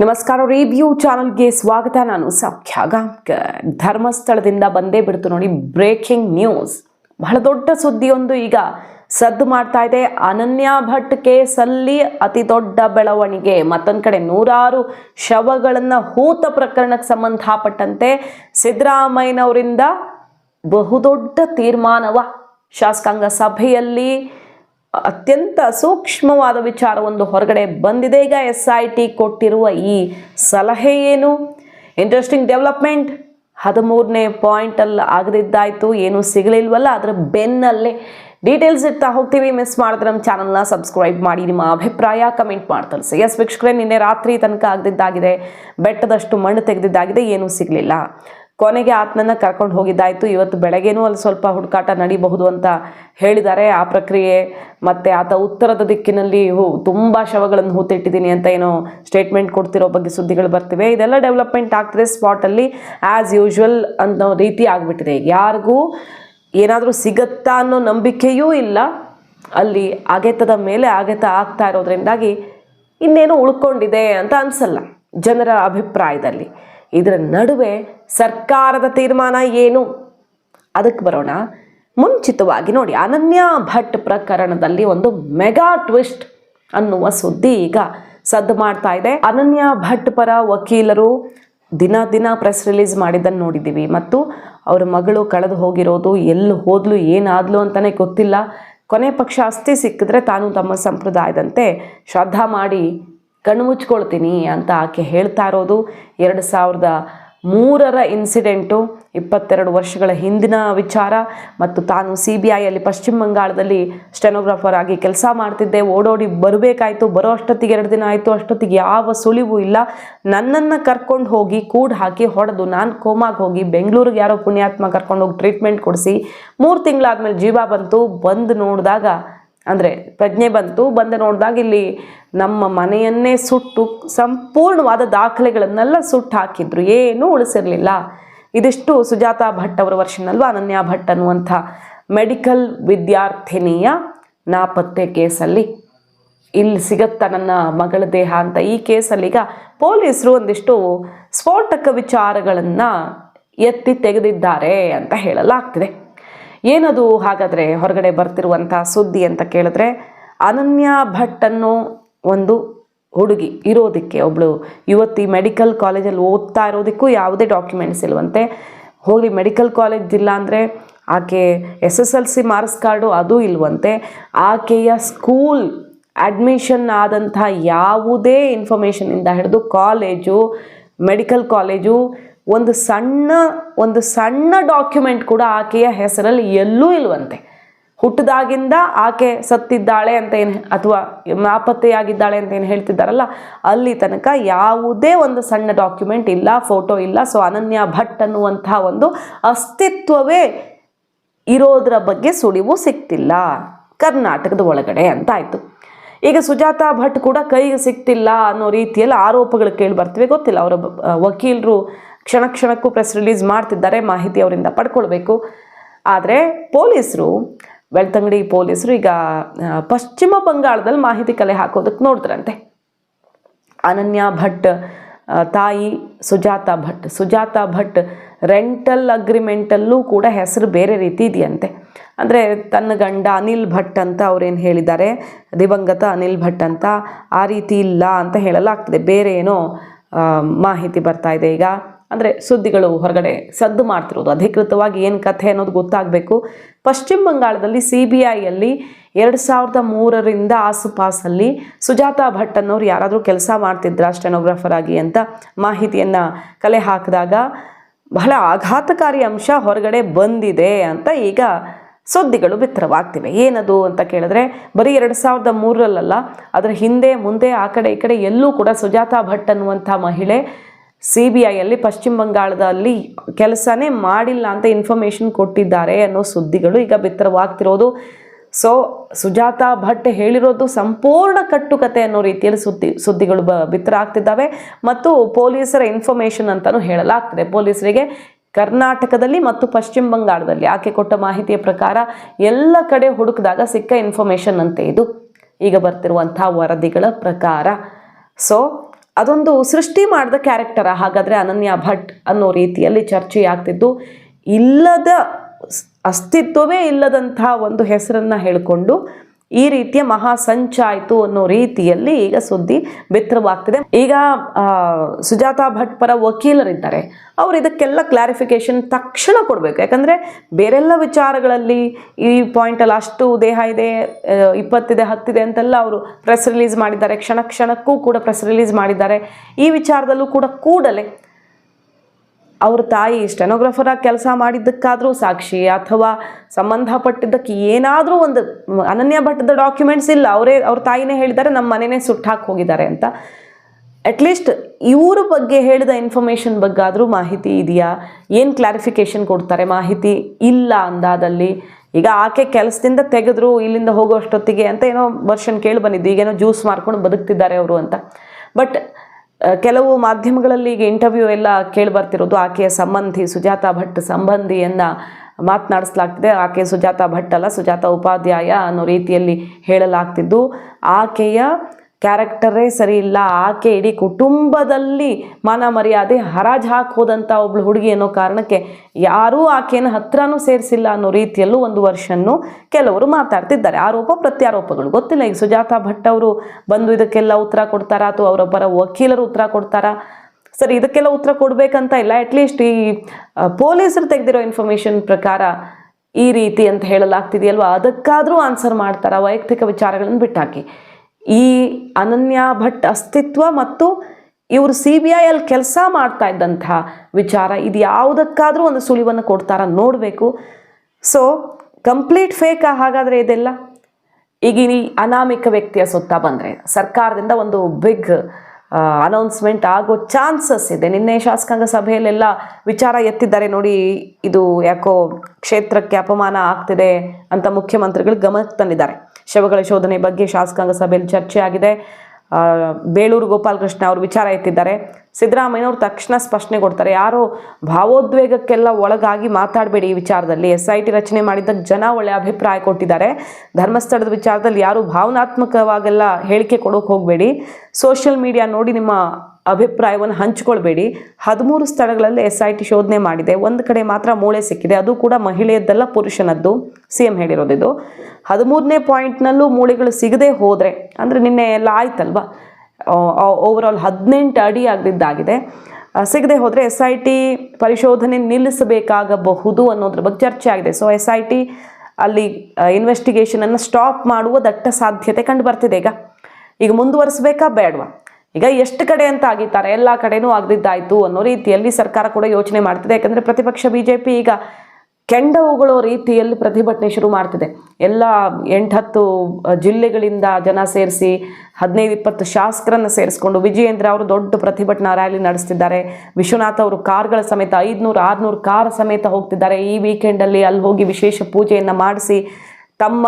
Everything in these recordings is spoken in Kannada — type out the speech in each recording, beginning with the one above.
ನಮಸ್ಕಾರ ರಿವ್ಯೂ ಚಾನಲ್ಗೆ ಸ್ವಾಗತ. ನಾನು ಸೌಖ್ಯ ಗಾಂಕರ್ ಧರ್ಮಸ್ಥಳದಿಂದ ಬಂದೇ ಬಿಡ್ತು ನೋಡಿ ಬ್ರೇಕಿಂಗ್ ನ್ಯೂಸ್ ಬಹಳ ದೊಡ್ಡ ಸುದ್ದಿಯೊಂದು ಈಗ ಸದ್ದು ಮಾಡ್ತಾ ಇದೆ. ಅನನ್ಯ ಭಟ್ ಕೇಸಲ್ಲಿ ಅತಿ ದೊಡ್ಡ ಬೆಳವಣಿಗೆ. ಮತ್ತೊಂದು ಕಡೆ ನೂರಾರು ಶವಗಳನ್ನು ಹೂತ ಪ್ರಕರಣಕ್ಕೆ ಸಂಬಂಧಪಟ್ಟಂತೆ ಸಿದ್ದರಾಮಯ್ಯನವರಿಂದ ಬಹುದೊಡ್ಡ ತೀರ್ಮಾನವ ಶಾಸಕಾಂಗ ಸಭೆಯಲ್ಲಿ ಅತ್ಯಂತ ಸೂಕ್ಷ್ಮವಾದ ವಿಚಾರ ಒಂದು ಹೊರಗಡೆ ಬಂದಿದೆ. ಈಗ ಎಸ್ ಐ ಟಿ ಕೊಟ್ಟಿರುವ ಈ ಸಲಹೆ ಏನು? ಇಂಟ್ರೆಸ್ಟಿಂಗ್ ಡೆವಲಪ್ಮೆಂಟ್ ಹದಿಮೂರನೇ ಪಾಯಿಂಟಲ್ಲಿ ಆಗದಿದ್ದಾಯಿತು, ಏನೂ ಸಿಗಲಿಲ್ವಲ್ಲ ಅದರ ಬೆನ್ನಲ್ಲೇ ಡೀಟೇಲ್ಸ್ ಇರ್ತಾ ಹೋಗ್ತೀವಿ. ಮಿಸ್ ಮಾಡಿದ್ರೆ ನಮ್ಮ ಚಾನಲ್ನ ಸಬ್ಸ್ಕ್ರೈಬ್ ಮಾಡಿ, ನಿಮ್ಮ ಅಭಿಪ್ರಾಯ ಕಮೆಂಟ್ ಮಾಡಿ ಸಿ ಎಸ್ ವೀಕ್ಷಕರೇ, ನಿನ್ನೆ ರಾತ್ರಿ ತನಕ ಆಗದಿದ್ದಾಗಿದೆ, ಬೆಟ್ಟದಷ್ಟು ಮಣ್ಣು ತೆಗೆದಿದ್ದಾಗಿದೆ, ಏನೂ ಸಿಗಲಿಲ್ಲ. ಕೊನೆಗೆ ಆತನನ್ನು ಕರ್ಕೊಂಡು ಹೋಗಿದ್ದಾಯಿತು. ಇವತ್ತು ಬೆಳಗ್ಗೆನೂ ಅಲ್ಲಿ ಸ್ವಲ್ಪ ಹುಡುಕಾಟ ನಡಿಬಹುದು ಅಂತ ಹೇಳಿದ್ದಾರೆ. ಆ ಪ್ರಕ್ರಿಯೆ ಮತ್ತು ಆತ ಉತ್ತರದ ದಿಕ್ಕಿನಲ್ಲಿ ತುಂಬ ಶವಗಳನ್ನು ಹೂತಿಟ್ಟಿದ್ದೀನಿ ಅಂತ ಏನೋ ಸ್ಟೇಟ್ಮೆಂಟ್ ಕೊಡ್ತಿರೋ ಬಗ್ಗೆ ಸುದ್ದಿಗಳು ಬರ್ತಿವೆ. ಇದೆಲ್ಲ ಡೆವಲಪ್ಮೆಂಟ್ ಆಗ್ತಿದೆ ಸ್ಪಾಟಲ್ಲಿ ಆ್ಯಸ್ ಯೂಶ್ವಲ್ ಅನ್ನೋ ರೀತಿ ಆಗಿಬಿಟ್ಟಿದೆ. ಯಾರಿಗೂ ಏನಾದರೂ ಸಿಗತ್ತಾ ಅನ್ನೋ ನಂಬಿಕೆಯೂ ಇಲ್ಲ. ಅಲ್ಲಿ ಅಗೆತದ ಮೇಲೆ ಅಗೆತ ಆಗ್ತಾ ಇರೋದ್ರಿಂದಾಗಿ ಇನ್ನೇನು ಉಳ್ಕೊಂಡಿದೆ ಅಂತ ಅನ್ಸಲ್ಲ ಜನರ ಅಭಿಪ್ರಾಯದಲ್ಲಿ. ಇದರ ನಡುವೆ ಸರ್ಕಾರದ ತೀರ್ಮಾನ ಏನು? ಅದಕ್ಕೆ ಬರೋಣ. ಮುಂಚಿತವಾಗಿ ನೋಡಿ, ಅನನ್ಯ ಭಟ್ ಪ್ರಕರಣದಲ್ಲಿ ಒಂದು ಮೆಗಾ ಟ್ವಿಸ್ಟ್ ಅನ್ನುವ ಸುದ್ದಿ ಈಗ ಸದ್ದು ಮಾಡ್ತಾ ಇದೆ. ಅನನ್ಯ ಭಟ್ ಪರ ವಕೀಲರು ದಿನ ದಿನ ಪ್ರೆಸ್ ರಿಲೀಸ್ ಮಾಡಿದ್ದನ್ನು ನೋಡಿದ್ದೀವಿ. ಮತ್ತು ಅವರ ಮಗಳು ಕಳೆದು ಹೋಗಿರೋದು, ಎಲ್ಲಿ ಹೋದ್ಲು, ಏನಾದ್ಲು ಅಂತಲೇ ಗೊತ್ತಿಲ್ಲ. ಕೊನೆ ಪಕ್ಷ ಅಸ್ಥಿ ಸಿಕ್ಕಿದ್ರೆ ತಾನು ತಮ್ಮ ಸಂಪ್ರದಾಯದಂತೆ ಶ್ರದ್ಧಾ ಮಾಡಿ ಕಣ್ಣು ಮುಚ್ಕೊಳ್ತೀನಿ ಅಂತ ಆಕೆ ಹೇಳ್ತಾ ಇರೋದು. ಎರಡು ಸಾವಿರದ ಮೂರರ ಇನ್ಸಿಡೆಂಟು ಇಪ್ಪತ್ತೆರಡು ವರ್ಷಗಳ ಹಿಂದಿನ ವಿಚಾರ ಮತ್ತು ತಾನು ಸಿ ಬಿ ಐಯಲ್ಲಿ ಪಶ್ಚಿಮ ಬಂಗಾಳದಲ್ಲಿ ಸ್ಟೆನೋಗ್ರಾಫರ್ ಆಗಿ ಕೆಲಸ ಮಾಡ್ತಿದ್ದೆ. ಓಡೋಡಿ ಬರಬೇಕಾಯ್ತು, ಬರೋ ಅಷ್ಟೊತ್ತಿಗೆ ಎರಡು ದಿನ ಆಯಿತು, ಅಷ್ಟೊತ್ತಿಗೆ ಯಾವ ಸುಳಿವು ಇಲ್ಲ. ನನ್ನನ್ನು ಕರ್ಕೊಂಡು ಹೋಗಿ ಕೂಡ್ ಹಾಕಿ ಹೊಡೆದು ನಾನು ಕೋಮಾಗೆ ಹೋಗಿ ಬೆಂಗಳೂರಿಗೆ ಯಾರೋ ಪುಣ್ಯಾತ್ಮ ಕರ್ಕೊಂಡು ಹೋಗಿ ಟ್ರೀಟ್ಮೆಂಟ್ ಕೊಡಿಸಿ ಮೂರು ತಿಂಗಳಾದ್ಮೇಲೆ ಜೀವ ಬಂತು. ಬಂದು ನೋಡಿದಾಗ ಅಂದರೆ ಪ್ರಜ್ಞೆ ಬಂತು, ಬಂದು ನೋಡಿದಾಗ ಇಲ್ಲಿ ನಮ್ಮ ಮನೆಯನ್ನೇ ಸುಟ್ಟು ಸಂಪೂರ್ಣವಾದ ದಾಖಲೆಗಳನ್ನೆಲ್ಲ ಸುಟ್ಟು ಹಾಕಿದ್ರು. ಏನೂ ಉಳಿಸಿರಲಿಲ್ಲ. ಇದಿಷ್ಟು ಸುಜಾತಾ ಭಟ್ ಅವರ ವರ್ಷನಲ್ವ? ಅನನ್ಯ ಭಟ್ ಅನ್ನುವಂಥ ಮೆಡಿಕಲ್ ವಿದ್ಯಾರ್ಥಿನಿಯ ನಾಪತ್ತೆ ಕೇಸಲ್ಲಿ ಇಲ್ಲಿ ಸಿಗತ್ತ ನನ್ನ ಮಗಳ ದೇಹ ಅಂತ. ಈ ಕೇಸಲ್ಲಿ ಈಗ ಪೊಲೀಸರು ಒಂದಿಷ್ಟು ಸ್ಫೋಟಕ ವಿಚಾರಗಳನ್ನು ಎತ್ತಿ ತೆಗೆದಿದ್ದಾರೆ ಅಂತ ಹೇಳಲಾಗ್ತಿದೆ. ಏನದು ಹಾಗಾದರೆ ಹೊರಗಡೆ ಬರ್ತಿರುವಂಥ ಸುದ್ದಿ ಅಂತ ಕೇಳಿದ್ರೆ ಅನನ್ಯ ಭಟ್ ಅನ್ನೋ ಒಂದು ಹುಡುಗಿ ಇರೋದಕ್ಕೆ ಒಬ್ಬಳು ಯುವತಿ ಮೆಡಿಕಲ್ ಕಾಲೇಜಲ್ಲಿ ಓದ್ತಾ ಇರೋದಕ್ಕೂ ಯಾವುದೇ ಡಾಕ್ಯುಮೆಂಟ್ಸ್ ಇಲ್ವಂತೆ. ಹೋಗಲಿ, ಮೆಡಿಕಲ್ ಕಾಲೇಜ್ ಇಲ್ಲ ಅಂದರೆ ಆಕೆ S S L C marks card ಅದು ಇಲ್ವಂತೆ. ಆಕೆಯ ಸ್ಕೂಲ್ ಅಡ್ಮಿಷನ್ ಆದಂಥ ಯಾವುದೇ ಇನ್ಫಾರ್ಮೇಷನಿಂದ ಹಿಡಿದು ಕಾಲೇಜು, ಮೆಡಿಕಲ್ ಕಾಲೇಜು ಒಂದು ಸಣ್ಣ ಒಂದು ಸಣ್ಣ ಡಾಕ್ಯುಮೆಂಟ್ ಕೂಡ ಆಕೆಯ ಹೆಸರಲ್ಲಿ ಎಲ್ಲೂ ಇಲ್ವಂತೆ. ಹುಟ್ಟಿದಾಗಿಂದ ಆಕೆ ಸತ್ತಿದ್ದಾಳೆ ಅಂತ ಏನು ಅಥವಾ ನಾಪತ್ತೆಯಾಗಿದ್ದಾಳೆ ಅಂತ ಏನು ಹೇಳ್ತಿದ್ದಾರಲ್ಲ, ಅಲ್ಲಿ ತನಕ ಯಾವುದೇ ಒಂದು ಸಣ್ಣ ಡಾಕ್ಯುಮೆಂಟ್ ಇಲ್ಲ ಫೋಟೋ ಇಲ್ಲ. ಸೊ ಅನನ್ಯ ಭಟ್ ಅನ್ನುವಂತಹ ಒಂದು ಅಸ್ತಿತ್ವವೇ ಇರೋದ್ರ ಬಗ್ಗೆ ಸುಳಿವು ಸಿಕ್ತಿಲ್ಲ. ಕರ್ನಾಟಕದ ಒಳಗಡೆ ಅಂತ ಆಯಿತು ಈಗ ಸುಜಾತಾ ಭಟ್ ಕೂಡ ಕೈಗೆ ಸಿಕ್ತಿಲ್ಲ ಅನ್ನೋ ರೀತಿಯಲ್ಲಿ ಆರೋಪಗಳು ಕೇಳಿ ಬರ್ತೀವಿ. ಗೊತ್ತಿಲ್ಲ, ಅವರ ವಕೀಲರು ಕ್ಷಣ ಕ್ಷಣಕ್ಕೂ ಪ್ರೆಸ್ ರಿಲೀಸ್ ಮಾಡ್ತಿದ್ದಾರೆ, ಮಾಹಿತಿ ಅವರಿಂದ ಪಡ್ಕೊಳ್ಬೇಕು. ಆದರೆ ಪೊಲೀಸರು ಬೆಳ್ತಂಗಡಿ ಪೊಲೀಸರು ಈಗ ಪಶ್ಚಿಮ ಬಂಗಾಳದಲ್ಲಿ ಮಾಹಿತಿ ಕಲೆ ಹಾಕೋದಕ್ಕೆ ನೋಡಿದ್ರಂತೆ. ಅನನ್ಯ ಭಟ್ ತಾಯಿ ಸುಜಾತಾ ಭಟ್. ಸುಜಾತಾ ಭಟ್ ರೆಂಟಲ್ ಅಗ್ರಿಮೆಂಟಲ್ಲೂ ಕೂಡ ಹೆಸರು ಬೇರೆ ರೀತಿ ಇದೆಯಂತೆ. ಅಂದರೆ ತನ್ನ ಗಂಡ ಅನಿಲ್ ಭಟ್ ಅಂತ ಅವ್ರೇನು ಹೇಳಿದ್ದಾರೆ? ದಿವಂಗತ ಅನಿಲ್ ಭಟ್ ಅಂತ. ಆ ರೀತಿ ಇಲ್ಲ ಅಂತ ಹೇಳಲಾಗ್ತದೆ. ಬೇರೆ ಏನೋ ಮಾಹಿತಿ ಬರ್ತಾ ಇದೆ ಈಗ. ಅಂದರೆ ಸುದ್ದಿಗಳು ಹೊರಗಡೆ ಸದ್ದು ಮಾಡ್ತಿರೋದು. ಅಧಿಕೃತವಾಗಿ ಏನು ಕಥೆ ಅನ್ನೋದು ಗೊತ್ತಾಗಬೇಕು. ಪಶ್ಚಿಮ ಬಂಗಾಳದಲ್ಲಿ ಸಿ ಬಿ ಐಯಲ್ಲಿ ಎರಡು ಸಾವಿರದ ಮೂರರಿಂದ ಆಸುಪಾಸಲ್ಲಿ ಸುಜಾತಾ ಭಟ್ ಅನ್ನೋರು ಯಾರಾದರೂ ಕೆಲಸ ಮಾಡ್ತಿದ್ರ ಸ್ಟೆನೋಗ್ರಾಫರ್ ಆಗಿ ಅಂತ ಮಾಹಿತಿಯನ್ನು ಕಲೆ ಹಾಕಿದಾಗ ಬಹಳ ಆಘಾತಕಾರಿ ಅಂಶ ಹೊರಗಡೆ ಬಂದಿದೆ ಅಂತ ಈಗ ಸುದ್ದಿಗಳು ಬಿತ್ತರವಾಗ್ತಿವೆ. ಏನದು ಅಂತ ಕೇಳಿದ್ರೆ ಬರೀ ಎರಡು ಸಾವಿರದ ಮೂರರಲ್ಲ ಅದರ ಹಿಂದೆ, ಮುಂದೆ, ಆ ಕಡೆ, ಈ ಕಡೆ ಎಲ್ಲೂ ಕೂಡ ಸುಜಾತಾ ಭಟ್ ಅನ್ನುವಂಥ ಮಹಿಳೆ ಸಿ ಬಿ ಐಯಲ್ಲಿ ಪಶ್ಚಿಮ ಬಂಗಾಳದಲ್ಲಿ ಕೆಲಸನೇ ಮಾಡಿಲ್ಲ ಅಂತ ಇನ್ಫಾರ್ಮೇಷನ್ ಕೊಟ್ಟಿದ್ದಾರೆ ಅನ್ನೋ ಸುದ್ದಿಗಳು ಈಗ ಬಿತ್ತರವಾಗ್ತಿರೋದು. ಸೊ ಸುಜಾತಾ ಭಟ್ ಹೇಳಿರೋದು ಸಂಪೂರ್ಣ ಕಟ್ಟುಕತೆ ಅನ್ನೋ ರೀತಿಯಲ್ಲಿ ಸುದ್ದಿ, ಸುದ್ದಿಗಳು ಬ ಬಿತ್ತರ ಆಗ್ತಿದ್ದಾವೆ ಮತ್ತು ಪೊಲೀಸರ ಇನ್ಫಾರ್ಮೇಷನ್ ಅಂತಲೂ ಹೇಳಲಾಗ್ತದೆ. ಪೊಲೀಸರಿಗೆ ಕರ್ನಾಟಕದಲ್ಲಿ ಮತ್ತು ಪಶ್ಚಿಮ ಬಂಗಾಳದಲ್ಲಿ ಆಕೆ ಕೊಟ್ಟ ಮಾಹಿತಿಯ ಪ್ರಕಾರ ಎಲ್ಲ ಕಡೆ ಹುಡುಕಿದಾಗ ಸಿಕ್ಕ ಇನ್ಫಾರ್ಮೇಷನ್ ಅಂತೆ ಇದು. ಈಗ ಬರ್ತಿರುವಂಥ ವರದಿಗಳ ಪ್ರಕಾರ. ಸೊ ಅದೊಂದು ಸೃಷ್ಟಿ ಮಾಡಿದ ಕ್ಯಾರೆಕ್ಟರ ಹಾಗಾದರೆ ಅನನ್ಯ ಭಟ್ ಅನ್ನೋ ರೀತಿಯಲ್ಲಿ ಚರ್ಚೆ ಆಗ್ತಿದ್ದು. ಇಲ್ಲದ ಅಸ್ತಿತ್ವವೇ ಇಲ್ಲದಂತಹ ಒಂದು ಹೆಸರನ್ನು ಹೇಳಿಕೊಂಡು ಈ ರೀತಿಯ ಮಹಾ ಸಂಚಾಯಿತು ಅನ್ನೋ ರೀತಿಯಲ್ಲಿ ಈಗ ಸುದ್ದಿ ಬಿತ್ತರವಾಗ್ತಿದೆ. ಈಗ ಸುಜಾತಾ ಭಟ್ ಪರ ವಕೀಲರಿದ್ದಾರೆ. ಅವರು ಇದಕ್ಕೆಲ್ಲ ಕ್ಲಾರಿಫಿಕೇಶನ್ ತಕ್ಷಣ ಕೊಡಬೇಕು. ಯಾಕಂದರೆ ಬೇರೆಲ್ಲ ವಿಚಾರಗಳಲ್ಲಿ ಈ ಪಾಯಿಂಟಲ್ಲಿ ಅಷ್ಟು ದೇಹ ಇದೆ ಇಪ್ಪತ್ತಿದೆ, ಹತ್ತಿದೆ ಅಂತೆಲ್ಲ ಅವರು ಪ್ರೆಸ್ ರಿಲೀಸ್ ಮಾಡಿದ್ದಾರೆ. ಕ್ಷಣ ಕ್ಷಣಕ್ಕೂ ಕೂಡ ಪ್ರೆಸ್ ರಿಲೀಸ್ ಮಾಡಿದ್ದಾರೆ. ಈ ವಿಚಾರದಲ್ಲೂ ಕೂಡ ಕೂಡಲೇ ಅವ್ರ ತಾಯಿ ಸ್ಟೆನೋಗ್ರಾಫರ್ ಆಗಿ ಕೆಲಸ ಮಾಡಿದ್ದಕ್ಕಾದರೂ ಸಾಕ್ಷಿ ಅಥವಾ ಸಂಬಂಧಪಟ್ಟಿದ್ದಕ್ಕೆ ಏನಾದರೂ ಒಂದು ಅನನ್ಯ ಭಟ್ಟದ ಡಾಕ್ಯುಮೆಂಟ್ಸ್ ಇಲ್ಲ, ಅವರೇ, ಅವ್ರ ತಾಯಿನೇ ಹೇಳಿದ್ದಾರೆ ನಮ್ಮ ಮನೆನೇ ಸುಟ್ಟಾಕಿ ಹೋಗಿದ್ದಾರೆ ಅಂತ. ಅಟ್ಲೀಸ್ಟ್ ಇವ್ರ ಬಗ್ಗೆ ಹೇಳಿದ ಇನ್ಫಾರ್ಮೇಷನ್ ಬಗ್ಗೆ ಆದರೂ ಮಾಹಿತಿ ಇದೆಯಾ? ಏನು ಕ್ಲಾರಿಫಿಕೇಶನ್ ಕೊಡ್ತಾರೆ ಮಾಹಿತಿ ಇಲ್ಲ ಅಂದಾದಲ್ಲಿ? ಈಗ ಆಕೆ ಕೆಲಸದಿಂದ ತೆಗೆದ್ರು, ಇಲ್ಲಿಂದ ಹೋಗೋ ಅಷ್ಟೊತ್ತಿಗೆ ಅಂತ ಏನೋ ವರ್ಷನ್ ಕೇಳಿ ಬಂದಿದ್ದು, ಈಗೇನೋ ಜ್ಯೂಸ್ ಮಾರ್ಕೊಂಡು ಬದುಕ್ತಿದ್ದಾರೆ ಅವರು ಅಂತ. ಬಟ್ ಕೆಲವು ಮಾಧ್ಯಮಗಳಲ್ಲಿ ಈಗ ಇಂಟರ್ವ್ಯೂ ಎಲ್ಲ ಕೇಳಿ ಬರ್ತಿರೋದು ಆಕೆಯ ಸಂಬಂಧಿ ಸುಜಾತಾ ಭಟ್ ಸಂಬಂಧಿಯನ್ನು ಮಾತನಾಡಿಸ್ಲಾಗ್ತಿದೆ. ಆಕೆ ಸುಜಾತಾ ಭಟ್ ಅಲ್ಲ, ಸುಜಾತಾ ಉಪಾಧ್ಯಾಯ ಅನ್ನೋ ರೀತಿಯಲ್ಲಿ ಹೇಳಲಾಗ್ತಿದ್ದು. ಆಕೆಯ ಕ್ಯಾರೆಕ್ಟರೇ ಸರಿ ಇಲ್ಲ. ಆಕೆ ಇಡೀ ಕುಟುಂಬದಲ್ಲಿ ಮಾನ ಮರ್ಯಾದೆ ಹರಾಜು ಹೋದಂಥ ಒಬ್ಳು ಹುಡುಗಿ ಅನ್ನೋ ಕಾರಣಕ್ಕೆ ಯಾರೂ ಆಕೆಯನ್ನು ಹತ್ರನೂ ಸೇರಿಸಿಲ್ಲ ಅನ್ನೋ ರೀತಿಯಲ್ಲೂ ಒಂದು ವರ್ಷನ್ನು ಕೆಲವರು ಮಾತಾಡ್ತಿದ್ದಾರೆ. ಆರೋಪ, ಪ್ರತ್ಯಾರೋಪಗಳು ಗೊತ್ತಿಲ್ಲ. ಈಗ ಸುಜಾತಾ ಭಟ್ ಅವರು ಬಂದು ಇದಕ್ಕೆಲ್ಲ ಉತ್ತರ ಕೊಡ್ತಾರಾ ಅಥವಾ ಅವರ ಪರ ವಕೀಲರು ಉತ್ತರ ಕೊಡ್ತಾರಾ? ಸರಿ, ಇದಕ್ಕೆಲ್ಲ ಉತ್ತರ ಕೊಡಬೇಕಂತ ಇಲ್ಲ. ಅಟ್ಲೀಸ್ಟ್ ಈ ಪೊಲೀಸರು ತೆಗೆದಿರೋ ಇನ್ಫಾರ್ಮೇಷನ್ ಪ್ರಕಾರ ಈ ರೀತಿ ಅಂತ ಹೇಳಲಾಗ್ತಿದೆಯಲ್ವ? ಅದಕ್ಕಾದರೂ ಆನ್ಸರ್ ಮಾಡ್ತಾರ? ವೈಯಕ್ತಿಕ ವಿಚಾರಗಳನ್ನು ಬಿಟ್ಟಾಕಿ. ಈ ಅನನ್ಯ ಭಟ್ ಅಸ್ತಿತ್ವ ಮತ್ತು ಇವರು ಸಿ ಬಿ ಐಯಲ್ಲಿ ಕೆಲಸ ಮಾಡ್ತಾ ಇದ್ದಂತಹ ವಿಚಾರ, ಇದು ಯಾವುದಕ್ಕಾದರೂ ಒಂದು ಸುಳಿವನ್ನು ಕೊಡ್ತಾರ ನೋಡಬೇಕು. ಸೊ ಕಂಪ್ಲೀಟ್ ಫೇಕ್ ಹಾಗಾದರೆ ಇದೆಲ್ಲ? ಈಗ ಅನಾಮಿಕ ವ್ಯಕ್ತಿಯ ಸುತ್ತ ಬಂದರೆ ಸರ್ಕಾರದಿಂದ ಒಂದು ಬಿಗ್ ಅನೌನ್ಸ್ಮೆಂಟ್ ಆಗೋ ಚಾನ್ಸಸ್ ಇದೆ. ನಿನ್ನೆ ಶಾಸಕಾಂಗ ಸಭೆಯಲ್ಲೆಲ್ಲ ವಿಚಾರ ಎತ್ತಿದ್ದಾರೆ ನೋಡಿ, ಇದು ಯಾಕೋ ಕ್ಷೇತ್ರಕ್ಕೆ ಅಪಮಾನ ಆಗ್ತಿದೆ ಅಂತ ಮುಖ್ಯಮಂತ್ರಿಗಳು ಗಮನಕ್ಕೆ ತಂದಿದ್ದಾರೆ. ಶವಗಳ ಶೋಧನೆ ಬಗ್ಗೆ ಶಾಸಕಾಂಗ ಸಭೆಯಲ್ಲಿ ಚರ್ಚೆ ಆಗಿದೆ ಆ, ಬೇಳೂರು ಗೋಪಾಲಕೃಷ್ಣ ಅವರು ವಿಚಾರ ಎತ್ತಿದ್ದಾರೆ. ಸಿದ್ದರಾಮಯ್ಯನವರು ತಕ್ಷಣ ಸ್ಪಷ್ಟನೆ ಕೊಡ್ತಾರೆ. ಯಾರೋ ಭಾವೋದ್ವೇಗಕ್ಕೆಲ್ಲ ಒಳಗಾಗಿ ಮಾತಾಡಬೇಡಿ ಈ ವಿಚಾರದಲ್ಲಿ. ಎಸ್ ಐ ಟಿ ರಚನೆ ಮಾಡಿದ್ದಕ್ಕೆ ಜನ ಒಳ್ಳೆ ಅಭಿಪ್ರಾಯ ಕೊಟ್ಟಿದ್ದಾರೆ. ಧರ್ಮಸ್ಥಳದ ವಿಚಾರದಲ್ಲಿ ಯಾರು ಭಾವನಾತ್ಮಕವಾಗೆಲ್ಲ ಹೇಳಿಕೆ ಕೊಡೋಕೆ ಹೋಗಬೇಡಿ. ಸೋಷಿಯಲ್ ಮೀಡಿಯಾ ನೋಡಿ ನಿಮ್ಮ ಅಭಿಪ್ರಾಯವನ್ನು ಹಂಚ್ಕೊಳ್ಬೇಡಿ. ಹದಿಮೂರು ಸ್ಥಳಗಳಲ್ಲಿ ಎಸ್ ಐ ಟಿ ಶೋಧನೆ ಮಾಡಿದೆ. ಒಂದು ಕಡೆ ಮಾತ್ರ ಮೂಳೆ ಸಿಕ್ಕಿದೆ. ಅದು ಕೂಡ ಮಹಿಳೆಯದ್ದಲ್ಲ, ಪುರುಷನದ್ದು. ಸಿ ಎಂ ಹೇಳಿರೋದಿದು ಹದಿಮೂರನೇ ಪಾಯಿಂಟ್ನಲ್ಲೂ ಮೂಳೆಗಳು ಸಿಗದೆ ಹೋದರೆ, ಅಂದರೆ ನಿನ್ನೆ ಎಲ್ಲ ಆಯ್ತಲ್ವಾ? ಓವರಾಲ್ ಹದಿನೆಂಟು ಅಡಿ ಆಗದಿದ್ದಾಗಿದೆ ಸಿಗದೆ ಹೋದರೆ ಎಸ್ ಐ ಟಿ ಪರಿಶೋಧನೆ ನಿಲ್ಲಿಸಬೇಕಾಗಬಹುದು ಅನ್ನೋದ್ರ ಬಗ್ಗೆ ಚರ್ಚೆ ಆಗಿದೆ. ಸೊ ಎಸ್ ಐ ಟಿ ಅಲ್ಲಿ ಇನ್ವೆಸ್ಟಿಗೇಷನನ್ನು ಸ್ಟಾಪ್ ಮಾಡುವ ದಟ್ಟ ಸಾಧ್ಯತೆ ಕಂಡು ಬರ್ತಿದೆ ಈಗ. ಈಗ ಮುಂದುವರಿಸಬೇಕಾ? ಬೇಡವಾ? ಈಗ ಎಷ್ಟು ಕಡೆ ಅಂತ ಆಗಿದ್ದಾರೆ? ಎಲ್ಲ ಕಡೆನೂ ಆಗದಿದ್ದಾಯ್ತು ಅನ್ನೋ ರೀತಿಯಲ್ಲಿ ಸರ್ಕಾರ ಕೂಡ ಯೋಚನೆ ಮಾಡ್ತಿದೆ. ಯಾಕಂದರೆ ಪ್ರತಿಪಕ್ಷ ಬಿ ಜೆ ಪಿ ಈಗ ಕೆಂಡ ಉಗುಳೋ ರೀತಿಯಲ್ಲಿ ಪ್ರತಿಭಟನೆ ಶುರು ಮಾಡ್ತಿದೆ. ಎಲ್ಲ ಎಂಟತ್ತು ಜಿಲ್ಲೆಗಳಿಂದ ಜನ ಸೇರಿಸಿ, ಹದಿನೈದು ಇಪ್ಪತ್ತು ಶಾಸಕರನ್ನು ಸೇರಿಸ್ಕೊಂಡು ವಿಜಯೇಂದ್ರ ಅವರು ದೊಡ್ಡ ಪ್ರತಿಭಟನಾ ರ್ಯಾಲಿ ನಡೆಸ್ತಿದ್ದಾರೆ. ವಿಶ್ವನಾಥ್ ಅವರು ಕಾರ್ಗಳ ಸಮೇತ ಐದುನೂರು, ಆರುನೂರು ಕಾರ್ ಸಮೇತ ಹೋಗ್ತಿದ್ದಾರೆ. ಈ ವೀಕೆಂಡಲ್ಲಿ ಅಲ್ಲಿ ಹೋಗಿ ವಿಶೇಷ ಪೂಜೆಯನ್ನು ಮಾಡಿಸಿ ತಮ್ಮ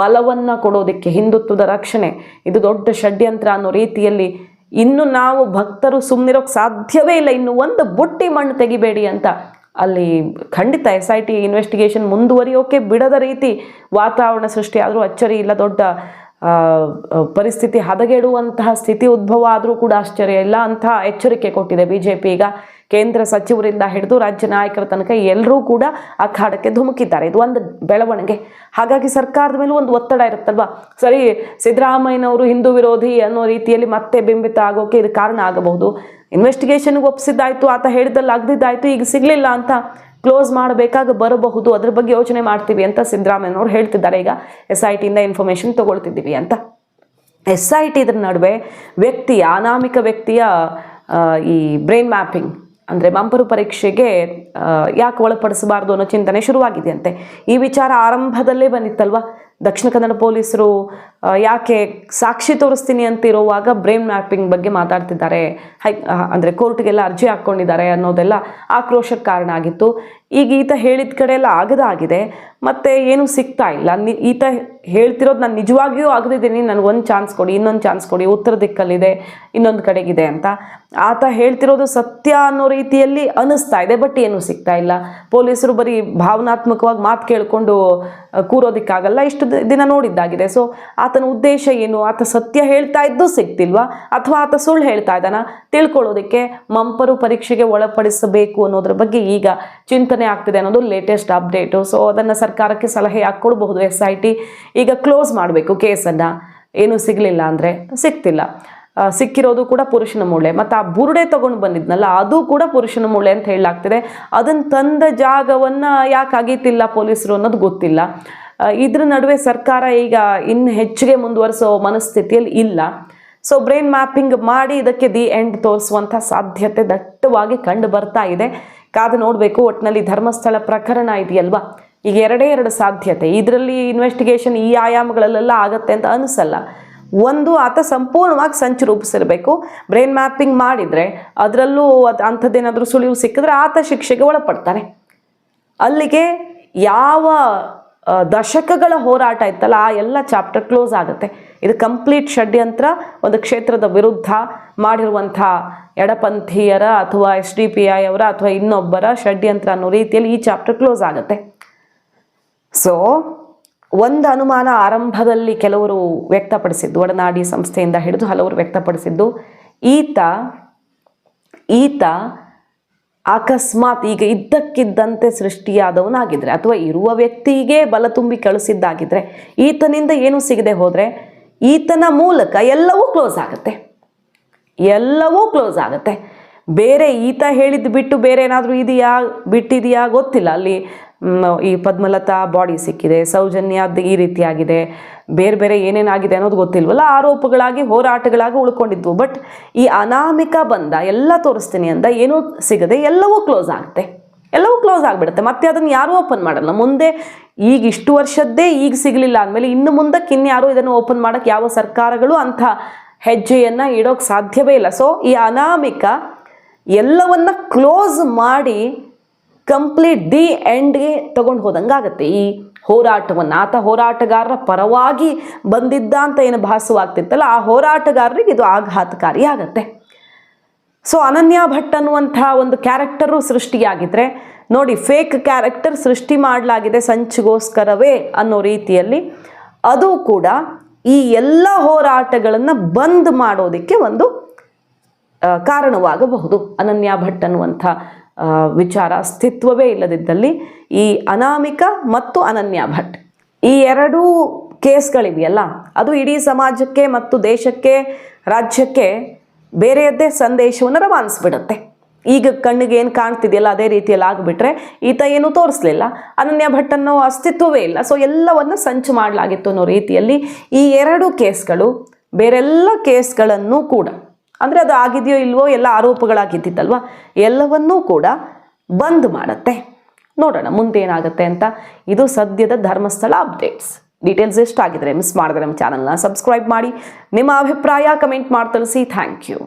ಬಲವನ್ನು ಕೊಡೋದಕ್ಕೆ ಹಿಂದುತ್ವದ ರಕ್ಷಣೆ. ಇದು ದೊಡ್ಡ ಷಡ್ಯಂತ್ರ ಅನ್ನೋ ರೀತಿಯಲ್ಲಿ ಇನ್ನು ನಾವು ಭಕ್ತರು ಸುಮ್ಮನಿರೋಕ್ಕೆ ಸಾಧ್ಯವೇ ಇಲ್ಲ. ಇನ್ನು ಒಂದು ಬುಟ್ಟಿ ಮಣ್ಣು ತೆಗಿಬೇಡಿ ಅಂತ. ಅಲ್ಲಿ ಖಂಡಿತ ಎಸ್ ಐ ಟಿ ಇನ್ವೆಸ್ಟಿಗೇಷನ್ ಮುಂದುವರಿಯೋಕೆ ಬಿಡದ ರೀತಿ ವಾತಾವರಣ ಸೃಷ್ಟಿ ಆದರೂ ಅಚ್ಚರಿ ಇಲ್ಲ, ದೊಡ್ಡ ಪರಿಸ್ಥಿತಿ ಹದಗೆಡುವಂತಹ ಸ್ಥಿತಿ ಉದ್ಭವ ಆದರೂ ಕೂಡ ಆಶ್ಚರ್ಯ ಇಲ್ಲ. ಅಂತಹ ಎಚ್ಚರಿಕೆ ಕೊಟ್ಟಿದೆ ಬಿ ಜೆ ಪಿ ಈಗ. ಕೇಂದ್ರ ಸಚಿವರಿಂದ ಹಿಡಿದು ರಾಜ್ಯ ನಾಯಕರ ತನಕ ಎಲ್ಲರೂ ಕೂಡ ಅಖಾಡಕ್ಕೆ ಧುಮುಕಿದ್ದಾರೆ. ಇದು ಒಂದು ಬೆಳವಣಿಗೆ. ಹಾಗಾಗಿ ಸರ್ಕಾರದ ಮೇಲೂ ಒಂದು ಒತ್ತಡ ಇರುತ್ತಲ್ವಾ? ಸರಿ, ಸಿದ್ದರಾಮಯ್ಯನವರು ಹಿಂದೂ ವಿರೋಧಿ ಅನ್ನೋ ರೀತಿಯಲ್ಲಿ ಮತ್ತೆ ಬಿಂಬಿತ ಆಗೋಕೆ ಇದು ಕಾರಣ ಆಗಬಹುದು. ಇನ್ವೆಸ್ಟಿಗೇಷನ್ಗೆ ಒಪ್ಪಿಸಿದ್ದಾಯ್ತು, ಆತ ಹೇಳಿದಲ್ಲಿ ಆಗದಿದ್ದಾಯ್ತು ಈಗ ಸಿಗಲಿಲ್ಲ ಅಂತ ಕ್ಲೋಸ್ ಮಾಡಬೇಕಾಗ ಬರಬಹುದು. ಅದ್ರ ಬಗ್ಗೆ ಯೋಚನೆ ಮಾಡ್ತೀವಿ ಅಂತ ಸಿದ್ದರಾಮಯ್ಯನವರು ಹೇಳ್ತಿದ್ದಾರೆ. ಈಗ ಎಸ್ ಐ ಟಿಯಿಂದ ಇನ್ಫಾರ್ಮೇಷನ್ ತಗೊಳ್ತಿದ್ದೀವಿ ಅಂತ. ಎಸ್ ಐ ಟಿ ಇದ್ರ ನಡುವೆ ವ್ಯಕ್ತಿಯ, ಅನಾಮಿಕ ವ್ಯಕ್ತಿಯ ಈ ಬ್ರೈನ್ ಮ್ಯಾಪಿಂಗ್ ಅಂದರೆ ಮಂಪರು ಪರೀಕ್ಷೆಗೆ ಯಾಕೆ ಒಳಪಡಿಸಬಾರ್ದು ಅನ್ನೋ ಚಿಂತನೆ ಶುರುವಾಗಿದೆಯಂತೆ. ಈ ವಿಚಾರ ಆರಂಭದಲ್ಲೇ ಬಂದಿತ್ತಲ್ವ? ದಕ್ಷಿಣ ಕನ್ನಡ ಪೊಲೀಸರು ಯಾಕೆ ಸಾಕ್ಷಿ ತೋರಿಸ್ತೀನಿ ಅಂತಿರುವಾಗ ಬ್ರೇನ್ ಮ್ಯಾಪಿಂಗ್ ಬಗ್ಗೆ ಮಾತಾಡ್ತಿದ್ದಾರೆ. ಹೈ ಅಂದರೆ ಕೋರ್ಟ್ಗೆಲ್ಲ ಅರ್ಜಿ ಹಾಕ್ಕೊಂಡಿದ್ದಾರೆ ಅನ್ನೋದೆಲ್ಲ ಆಕ್ರೋಶಕ್ಕೆ ಕಾರಣ ಆಗಿತ್ತು. ಈಗ ಈತ ಹೇಳಿದ ಕಡೆ ಎಲ್ಲ ಆಗದಾಗಿದೆ ಮತ್ತು ಏನೂ ಸಿಗ್ತಾ ಇಲ್ಲ. ನಿ- ಈತ ಹೇಳ್ತಿರೋದು ನಾನು ನಿಜವಾಗಿಯೂ ಆಗದಿದ್ದೀನಿ. ನನಗೆ ಒಂದು ಚಾನ್ಸ್ ಕೊಡಿ, ಇನ್ನೊಂದು ಚಾನ್ಸ್ ಕೊಡಿ, ಉತ್ತರ ದಿಕ್ಕಲ್ಲಿದೆ, ಇನ್ನೊಂದು ಕಡೆಗಿದೆ ಅಂತ. ಆತ ಹೇಳ್ತಿರೋದು ಸತ್ಯ ಅನ್ನೋ ರೀತಿಯಲ್ಲಿ ಅನಿಸ್ತಾ ಇದೆ, ಬಟ್ ಏನೂ ಸಿಗ್ತಾ ಇಲ್ಲ. ಪೊಲೀಸರು ಬರೀ ಭಾವನಾತ್ಮಕವಾಗಿ ಮಾತು ಕೇಳಿಕೊಂಡು ಕೂರೋದಕ್ಕಾಗಲ್ಲ. ಇಷ್ಟು ದಿನ ನೋಡಿದ್ದಾಗಿದೆ. ಸೊ ಆತ ಆತನ ಉದ್ದೇಶ ಏನು? ಆತ ಸತ್ಯ ಹೇಳ್ತಾ ಇದ್ದು ಸಿಗ್ತಿಲ್ವಾ? ಅಥವಾ ಆತ ಸುಳ್ಳು ಹೇಳ್ತಾ ಇದ್ದಾನ? ತಿಳ್ಕೊಳ್ಳೋದಕ್ಕೆ ಮಂಪರು ಪರೀಕ್ಷೆಗೆ ಒಳಪಡಿಸಬೇಕು ಅನ್ನೋದ್ರ ಬಗ್ಗೆ ಈಗ ಚಿಂತನೆ ಆಗ್ತಿದೆ ಅನ್ನೋದು ಲೇಟೆಸ್ಟ್ ಅಪ್ಡೇಟು ಸೊ ಅದನ್ನು ಸರ್ಕಾರಕ್ಕೆ ಸಲಹೆ ಹಾಕ್ಕೊಳ್ಬಹುದು ಎಸ್ ಐ ಟಿ ಈಗ ಕ್ಲೋಸ್ ಮಾಡಬೇಕು ಕೇಸನ್ನು. ಏನು ಸಿಗಲಿಲ್ಲ ಅಂದರೆ ಸಿಗ್ತಿಲ್ಲ. ಸಿಕ್ಕಿರೋದು ಕೂಡ ಪುರುಷನ ಮೂಳೆ. ಮತ್ತು ಆ ಬುರುಡೆ ತೊಗೊಂಡು ಬಂದಿದ್ನಲ್ಲ, ಅದು ಕೂಡ ಪುರುಷನ ಮೂಳೆ ಅಂತ ಹೇಳಲಾಗ್ತಿದೆ. ಅದನ್ನು ತಂದ ಜಾಗವನ್ನು ಯಾಕೆ ಅಗೀತಿಲ್ಲ ಪೊಲೀಸರು ಅನ್ನೋದು ಗೊತ್ತಿಲ್ಲ. ಇದ್ರ ನಡುವೆ ಸರ್ಕಾರ ಈಗ ಇನ್ನು ಹೆಚ್ಚಿಗೆ ಮುಂದುವರಿಸೋ ಮನಸ್ಥಿತಿಯಲ್ಲಿ ಇಲ್ಲ. ಸೊ ಬ್ರೈನ್ ಮ್ಯಾಪಿಂಗ್ ಮಾಡಿ ಇದಕ್ಕೆ ದಿ ಎಂಡ್ ತೋರಿಸುವಂಥ ಸಾಧ್ಯತೆ ದಟ್ಟವಾಗಿ ಕಂಡು ಬರ್ತಾ ಇದೆ. ಕಾದು ನೋಡಬೇಕು ಒಟ್ಟಿನಲ್ಲಿ ಧರ್ಮಸ್ಥಳ ಪ್ರಕರಣ ಇದೆಯಲ್ವಾ? ಈಗ ಎರಡೇ ಎರಡು ಸಾಧ್ಯತೆ. ಇದರಲ್ಲಿ ಇನ್ವೆಸ್ಟಿಗೇಷನ್ ಈ ಆಯಾಮಗಳಲ್ಲೆಲ್ಲ ಆಗತ್ತೆ ಅಂತ ಅನಿಸಲ್ಲ. ಒಂದು, ಆತ ಸಂಪೂರ್ಣವಾಗಿ ಸಂಚು ರೂಪಿಸಿರಬೇಕು. ಬ್ರೈನ್ ಮ್ಯಾಪಿಂಗ್ ಮಾಡಿದರೆ ಅದರಲ್ಲೂ ಅದು ಅಂಥದ್ದೇನಾದರೂ ಸುಳಿವು ಸಿಕ್ಕಿದ್ರೆ ಆತ ಶಿಕ್ಷೆಗೆ ಒಳಪಡ್ತಾನೆ ಅಲ್ಲಿಗೆ ಯಾವ ದಶಕಗಳ ಹೋರಾಟ ಇತ್ತಲ್ಲ, ಆ ಎಲ್ಲ ಚಾಪ್ಟರ್ ಕ್ಲೋಸ್ ಆಗುತ್ತೆ. ಇದು ಕಂಪ್ಲೀಟ್ ಷಡ್ಯಂತ್ರ, ಒಂದು ಕ್ಷೇತ್ರದ ವಿರುದ್ಧ ಮಾಡಿರುವಂಥ ಎಡಪಂಥೀಯರ ಅಥವಾ ಎಸ್ ಡಿ ಪಿ ಐ ಅವರ ಅಥವಾ ಇನ್ನೊಬ್ಬರ ಷಡ್ಯಂತ್ರ ಅನ್ನೋ ರೀತಿಯಲ್ಲಿ ಈ ಚಾಪ್ಟರ್ ಕ್ಲೋಸ್ ಆಗುತ್ತೆ. ಸೊ ಒಂದು ಅನುಮಾನ ಆರಂಭದಲ್ಲಿ ಕೆಲವರು ವ್ಯಕ್ತಪಡಿಸಿದ್ದು, ಒಡನಾಡಿ ಸಂಸ್ಥೆಯಿಂದ ಹಿಡಿದು ಹಲವರು ವ್ಯಕ್ತಪಡಿಸಿದ್ದು, ಈತ ಈತ ಅಕಸ್ಮಾತ್ ಈಗ ಇದ್ದಕ್ಕಿದ್ದಂತೆ ಸೃಷ್ಟಿಯಾದವನಾಗಿದ್ದರೆ ಅಥವಾ ಇರುವ ವ್ಯಕ್ತಿಗೆ ಬಲ ತುಂಬಿ ಕಳಿಸಿದ್ದಾಗಿದ್ದರೆ ಈತನಿಂದ ಏನೂ ಸಿಗದೆ ಹೋದರೆ ಈತನ ಮೂಲಕ ಎಲ್ಲವೂ ಕ್ಲೋಸ್ ಆಗುತ್ತೆ. ಎಲ್ಲವೂ ಕ್ಲೋಸ್ ಆಗುತ್ತೆ. ಬೇರೆ ಈತ ಹೇಳಿದ್ದು ಬಿಟ್ಟು ಬೇರೆ ಏನಾದರೂ ಇದೆಯಾ? ಬಿಟ್ಟಿದೆಯಾ? ಗೊತ್ತಿಲ್ಲ. ಅಲ್ಲಿ ಈ ಪದ್ಮಲತಾ ಬಾಡಿ ಸಿಕ್ಕಿದೆ ಸೌಜನ್ಯದ ಈ ರೀತಿಯಾಗಿದೆ. ಬೇರೆ ಬೇರೆ ಏನೇನಾಗಿದೆ ಅನ್ನೋದು ಗೊತ್ತಿಲ್ವಲ್ಲ, ಆರೋಪಗಳಾಗಿ, ಹೋರಾಟಗಳಾಗಿ ಉಳ್ಕೊಂಡಿದ್ವು. ಬಟ್ ಈ ಅನಾಮಿಕ ಬಂದ, ಎಲ್ಲ ತೋರಿಸ್ತೀನಿ ಅಂದ, ಏನೂ ಸಿಗದೆ, ಎಲ್ಲವೂ ಕ್ಲೋಸ್ ಆಗುತ್ತೆ. ಎಲ್ಲವೂ ಕ್ಲೋಸ್ ಆಗಿಬಿಡುತ್ತೆ. ಮತ್ತೆ ಅದನ್ನು ಯಾರೂ ಓಪನ್ ಮಾಡಲ್ಲ. ಮುಂದೆ ಈಗ ಇಷ್ಟು ವರ್ಷದ್ದೇ ಈಗ ಸಿಗಲಿಲ್ಲ ಅಂದಮೇಲೆ ಇನ್ನು ಮುಂದಕ್ಕೆ ಇನ್ಯಾರೂ ಇದನ್ನು ಓಪನ್ ಮಾಡೋಕ್ಕೆ ಯಾವ ಸರ್ಕಾರಗಳು ಅಂಥ ಹೆಜ್ಜೆಯನ್ನು ಇಡೋಕ್ಕೆ ಸಾಧ್ಯವೇ ಇಲ್ಲ. ಸೊ ಈ ಅನಾಮಿಕ ಎಲ್ಲವನ್ನ ಕ್ಲೋಸ್ ಮಾಡಿ ಕಂಪ್ಲೀಟ್ ದಿ ಎಂಡ್ಗೆ ತಗೊಂಡು ಹೋದಂಗಾಗತ್ತೆ ಈ ಹೋರಾಟವನ್ನು, ಆತ ಹೋರಾಟಗಾರರ ಪರವಾಗಿ ಬಂದಿದ್ದ ಅಂತ ಏನು ಭಾಸವಾಗ್ತಿತ್ತಲ್ಲ, ಆ ಹೋರಾಟಗಾರರಿಗೆ ಇದು ಆಘಾತಕಾರಿ ಆಗತ್ತೆ. ಸೊ ಅನನ್ಯ ಭಟ್ ಅನ್ನುವಂಥ ಒಂದು ಕ್ಯಾರೆಕ್ಟರು ಸೃಷ್ಟಿಯಾಗಿದ್ರೆ, ನೋಡಿ ಫೇಕ್ ಕ್ಯಾರೆಕ್ಟರ್ ಸೃಷ್ಟಿ ಮಾಡಲಾಗಿದೆ ಸಂಚಿಗೋಸ್ಕರವೇ ಅನ್ನೋ ರೀತಿಯಲ್ಲಿ. ಅದು ಕೂಡ ಈ ಎಲ್ಲ ಹೋರಾಟಗಳನ್ನು ಬಂದ್ ಮಾಡೋದಕ್ಕೆ ಒಂದು ಕಾರಣವಾಗಬಹುದು. ಅನನ್ಯ ಭಟ್ ಅನ್ನುವಂಥ ವಿಚಾರ ಅಸ್ತಿತ್ವವೇ ಇಲ್ಲದಿದ್ದಲ್ಲಿ ಈ ಅನಾಮಿಕ ಮತ್ತು ಅನನ್ಯ ಭಟ್. ಈ ಎರಡೂ ಕೇಸ್ಗಳಿವೆಯಲ್ಲ, ಅದು ಇಡೀ ಸಮಾಜಕ್ಕೆ ಮತ್ತು ದೇಶಕ್ಕೆ, ರಾಜ್ಯಕ್ಕೆ ಬೇರೆಯದ್ದೇ ಸಂದೇಶವನ್ನು ರವಾನಿಸ್ಬಿಡುತ್ತೆ. ಈಗ ಕಣ್ಣಿಗೆ ಏನು ಕಾಣ್ತಿದೆಯಲ್ಲ, ಅದೇ ರೀತಿಯಲ್ಲಿ ಆಗಿಬಿಟ್ರೆ ಈತ ಏನೂ ತೋರಿಸ್ಲಿಲ್ಲ. ಅನನ್ಯ ಭಟ್ ಅನ್ನೋ ಅಸ್ತಿತ್ವವೇ ಇಲ್ಲ. ಸೊ ಎಲ್ಲವನ್ನು ಸಂಚು ಮಾಡಲಾಗಿತ್ತು ಅನ್ನೋ ರೀತಿಯಲ್ಲಿ ಈ ಎರಡು ಕೇಸ್ಗಳು, ಬೇರೆಲ್ಲ ಕೇಸ್ಗಳನ್ನು ಕೂಡ ಅಂದರೆ ಅದು ಆಗಿದೆಯೋ ಇಲ್ವೋ ಎಲ್ಲ ಆರೋಪಗಳಾಗಿದ್ದಿತ್ತಲ್ವ? ಎಲ್ಲವನ್ನೂ ಕೂಡ ಬಂದ್ ಮಾಡುತ್ತೆ. ನೋಡೋಣ, ಮುಂದೆ ಏನಾಗುತ್ತೆ ಅಂತ. ಇದು ಸದ್ಯದ ಧರ್ಮಸ್ಥಳ ಅಪ್ಡೇಟ್ಸ್ ಡೀಟೇಲ್ಸ್ ಎಷ್ಟಾಗಿದ್ರೆ ಮಿಸ್ ಮಾಡಿದ್ರೆ ನಮ್ಮ ಚಾನಲ್ನ ಸಬ್ಸ್ಕ್ರೈಬ್ ಮಾಡಿ. ನಿಮ್ಮ ಅಭಿಪ್ರಾಯ ಕಮೆಂಟ್ ಮಾಡಿ ತಿಳಿಸಿ. Thank you